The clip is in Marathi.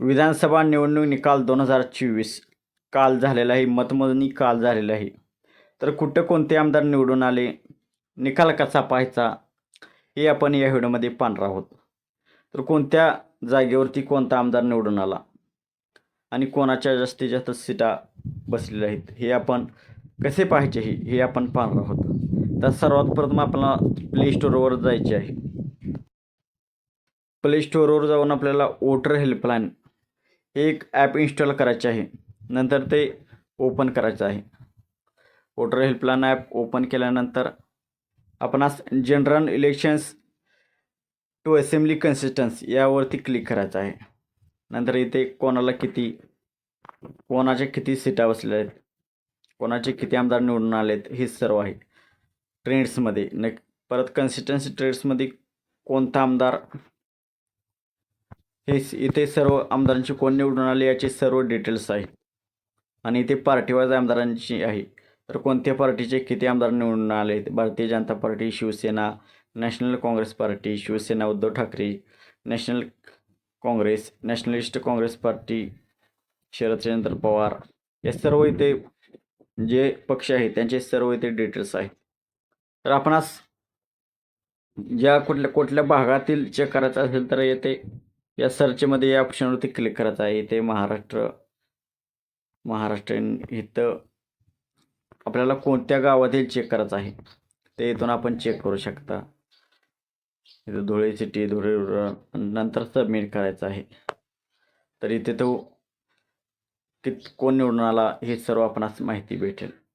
विधानसभा निवडणूक निकाल दोन हजार चोवीस. काल झालेला आहे मतमोजणी काल झालेला आहे. तर कुठं कोणते आमदार निवडून आले निकाल कसा पाहायचा हे आपण या व्हिडिओमध्ये पाहणार आहोत. तर कोणत्या जागेवरती कोणता आमदार निवडून आला आणि कोणाच्या जास्तीत जास्त सीटा बसलेल्या आहेत हे आपण कसे पाहायचे हे हे आपण पाहणार आहोत. तर सर्वात प्रथम आपल्याला प्ले स्टोअरवर जायचे आहे. प्ले स्टोअरवर जाऊन आपल्याला वोटर हेल्पलाईन एक ॲप इन्स्टॉल करायचे आहे. नंतर ते ओपन करायचं आहे. वोटर हेल्पलाईन ॲप ओपन केल्यानंतर आपणास general elections to assembly constituencies यावरती क्लिक करायचं आहे. नंतर इथे कोणाला किती कोणाच्या किती सीटा बसल्या आहेत कोणाचे किती आमदार निवडून आलेत हे सर्व आहे. ट्रेंड्समध्ये न परत कन्सिस्टन्सी ट्रेड्समध्ये कोणता आमदार हे स- इथे सर्व आमदारांची कोण निवडून आले याचे सर्व डिटेल्स आहे आणि इथे पार्टीवाईज आमदारांची आहे. तर कोणत्या पार्टीचे किती आमदार निवडून आले Bharatiya Janata party Shiv Sena National Congress party Shiv Sena Uddhav Thackeray National Congress Nationalist Congress party Sharadchandra Pawar या सर्व इथे जे पक्ष आहेत त्यांचे सर्व इथे डिटेल्स आहेत. तर आपणास ज्या कुठल्या कुठल्या भागातील चेक करायचं असेल तर येथे या सर्चमध्ये या ऑप्शनवरती क्लिक करायचं आहे. इथे महाराष्ट्र महाराष्ट्र इथं आपल्याला कोणत्या गावातील चेक करायचं आहे? ते इथून आपण चेक करू शकता. इथं धुळे सिटी धुळे रुरल नंतर सबमिट करायचं आहे. तर इथे तो कित कोण निवडून आला हे सर्व आपणास माहिती भेटेल.